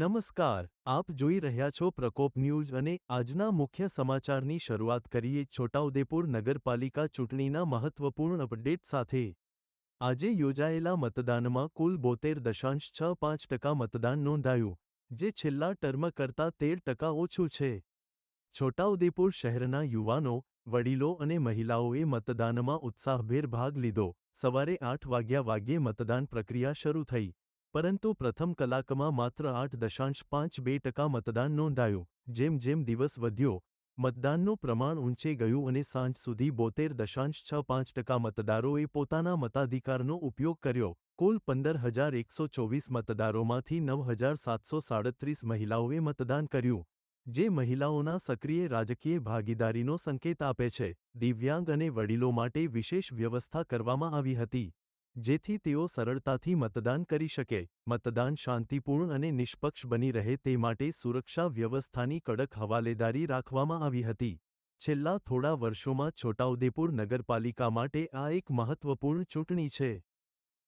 નમસ્કાર, આપ જોઈ રહ્યા છો પ્રકોપ ન્યૂઝ અને આજના મુખ્ય સમાચારની શરૂઆત કરીએ છોટાઉદેપુર નગરપાલિકા ચૂંટણીના મહત્વપૂર્ણ અપડેટ સાથે. આજે યોજાયેલા મતદાનમાં કુલ બોતેર દશાંશ છ પાંચ ટકા મતદાન નોંધાયું, જે છેલ્લા ટર્મ કરતાં તેર ટકા ઓછું છે. છોટાઉદેપુર શહેરના યુવાનો, વડીલો અને મહિલાઓએ મતદાનમાં ઉત્સાહભેર ભાગ લીધો. સવારે આઠ વાગ્યા વાગ્યે મતદાન પ્રક્રિયા શરૂ થઈ. પરંતુ પ્રથમ કલાકમાં માત્ર આઠ દશાંશ પાંચ બે ટકા મતદાન નોંધાયું, જેમ જેમ દિવસ વધ્યો, મતદાનનું પ્રમાણ ઊંચે ગયું અને સાંજ સુધી બોતેર દશાંશ છ પાંચ ટકા મતદારોએ પોતાના મતાધિકારનો ઉપયોગ કર્યો. કુલ પંદર હજાર એકસો ચોવીસ મતદારોમાંથી નવ હજાર સાતસો સાડત્રીસ મહિલાઓએ મતદાન કર્યું, જે મહિલાઓના સક્રિય રાજકીય ભાગીદારીનો સંકેત આપે છે. દિવ્યાંગ અને વડીલો માટે વિશેષ વ્યવસ્થા કરવામાં આવી હતી. જેથી તેઓ સરળતાથી મતદાન કરી શકે, મતદાન શાંતિપૂર્ણ અને નિષ્પક્ષ બની રહે તે માટે સુરક્ષા વ્યવસ્થાની કડક હવાલેદારી રાખવામાં આવી હતી. છેલ્લા થોડા વર્ષોમાં છોટાઉદેપુર નગરપાલિકા માટે આ એક મહત્વપૂર્ણ ચૂંટણી છે.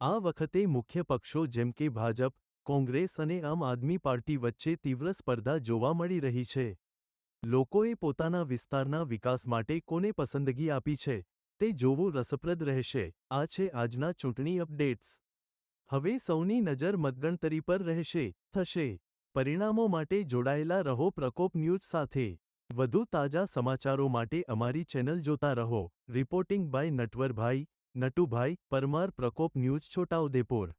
આ વખતે મુખ્ય પક્ષો જેમ કે ભાજપ, કોંગ્રેસ અને આમ આદમી પાર્ટી વચ્ચે તીવ્ર સ્પર્ધા જોવા મળી રહી છે. લોકોએ પોતાના વિસ્તારના વિકાસ માટે કોને પસંદગી આપી છે? તે જોવું રસપ્રદ રહેશે. આ છે આજના ચૂંટણી અપડેટ્સ. હવે સૌની નજર મતગણતરી પર રહેશે. થશે. પરિણામો માટે જોડાયેલા રહો પ્રકોપ ન્યૂઝ સાથે. વધુ તાજા સમાચારો માટે અમારી ચેનલ જોતા રહો. Reporting by Natvarbhai, Natubhai Parmar Prakop news Chhota Udepur.